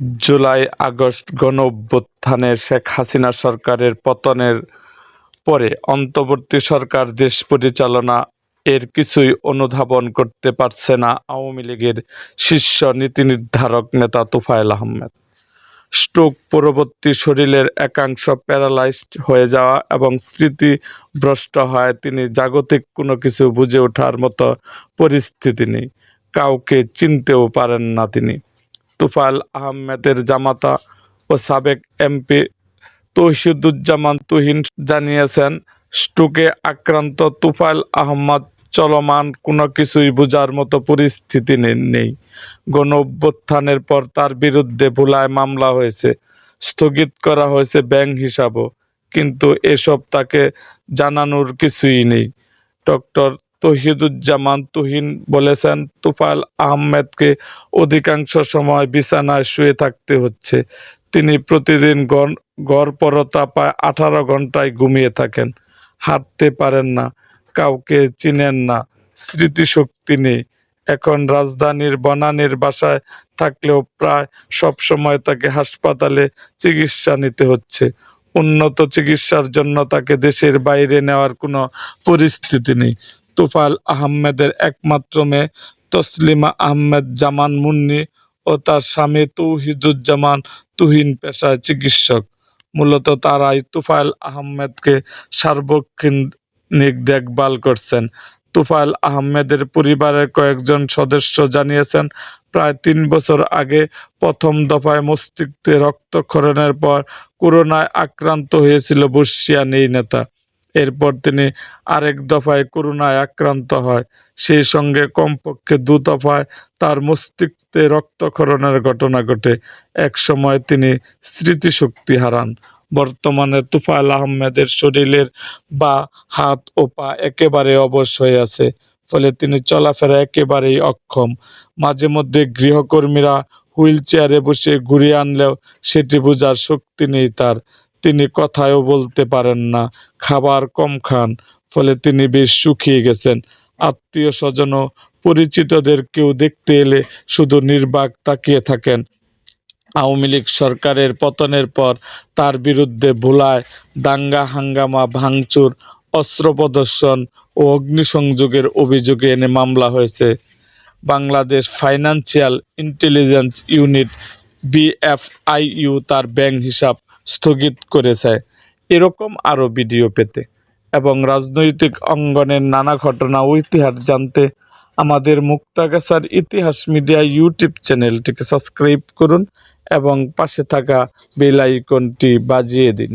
July, August গণঅভ্যুত্থানে শেখ হাসিনা সরকারের পতনের পরে অন্তর্বর্তী সরকার দেশ পরিচালনা এর কিছুই অনুধাবন করতে পারছে না আওয়ামী লীগের শীর্ষ নীতিনির্ধারক নেতা তোফায়েল আহমেদ। স্ট্রোক পরবর্তী শরীরের একাংশ প্যারালাইজড হয়ে যাওয়া এবং স্মৃতিভ্রষ্ট হওয়ায় তিনি জাগতিক কোনো কিছু বুঝে ওঠার মতো পরিস্থিতি নেই, কাউকে চিনতেও পারেন না তিনি। তোফায়েল আহমেদের জামাতা ও সাবেক এমপি তৌহিদুজ্জামান তুহিন জানিয়েছেন, স্ট্রোকে আক্রান্ত তোফায়েল আহমদ চলমান কোনো কিছুই বোঝার মতো পরিস্থিতি নেই। গণ অভ্যুত্থানের পর তার বিরুদ্ধে ভুলায় মামলা হয়েছে, স্থগিত করা হয়েছে ব্যাংক হিসাবও। কিন্তু এসব তাকে জানানোর কিছুই নেই। ডক্টর তহিদুজ্জামান তুহিন বলেছেন তুফাল আহমেদকে অধিকাংশ সময় বিছানায় শুয়ে থাকতে হচ্ছে। তিনি প্রতিদিন গড় গড়পরতা প্রায় আঠারো ঘন্টায় ঘুমিয়ে থাকেন। হাঁটতে পারেন না, কাউকে চিনেন না, স্মৃতিশক্তি নেই। এখন রাজধানীর বনানীর বাসায় থাকলেও প্রায় সব সময় তাকে হাসপাতালে চিকিৎসা নিতে হচ্ছে। উন্নত চিকিৎসার জন্য তাকে দেশের বাইরে নেওয়ার কোনো পরিস্থিতি নেই। তোফায়েল আহমেদের একমাত্র মেয়ে তসলিমা আহমেদ জামান মুন্নি ও তার স্বামী তৌহিদুজ্জামান তুহিন পেশায় চিকিৎসক। মূলত তারাই তুফাইল আহমেদকে সার্বক্ষণিক দেখভাল করছেন। তুফাইল আহমেদের পরিবারের কয়েকজন সদস্য জানিয়েছেন, প্রায় তিন বছর আগে প্রথম দফায় মস্তিষ্কে রক্তক্ষরণের পর করোনায় আক্রান্ত হয়েছিল বর্ষিয়ান এই নেতা। এরপর তিনি আরেক দফায় করোনায় আক্রান্ত হয়। সেই সঙ্গে কমপক্ষে দু দফায় তার মস্তিষ্কে রক্তক্ষরণের ঘটনা ঘটে। এক সময় তিনি স্মৃতিশক্তি হারান। বর্তমানে তুফাইল আহমেদের শরীরের বা হাত ও পা একেবারে অবশ হয়ে আছে, ফলে তিনি চলাফেরা একেবারেই অক্ষম। মাঝে মধ্যে গৃহকর্মীরা হুইল চেয়ারে বসে ঘুরিয়ে আনলেও সেটি বোঝার শক্তি নেই তার। তিনি কথায়ও বলতে পারেন না, খাবার কম খান, ফলে তিনি বেশ শুকিয়ে গেছেন। আত্মীয় স্বজন পরিচিতদের কেউ দেখতে এলে শুধু নির্বাক তাকিয়ে থাকেন। আওয়ামী লীগ সরকারের পতনের পর তার বিরুদ্ধে ভোলায় দাঙ্গা হাঙ্গামা, ভাঙচুর, অস্ত্র প্রদর্শন ও অগ্নিসংযোগের অভিযোগে এনে মামলা হয়েছে। Bangladesh financial intelligence unit BFIU তার ব্যাংক হিসাব স্থগিত করেছে। এরকম আরও ভিডিও পেতে এবং রাজনৈতিক অঙ্গনের নানা ঘটনা ও ইতিহাস জানতে আমাদের মুক্তাগাছার ইতিহাস মিডিয়া ইউটিউব চ্যানেলটিকে সাবস্ক্রাইব করুন এবং পাশে থাকা বেলাইকনটি বাজিয়ে দিন।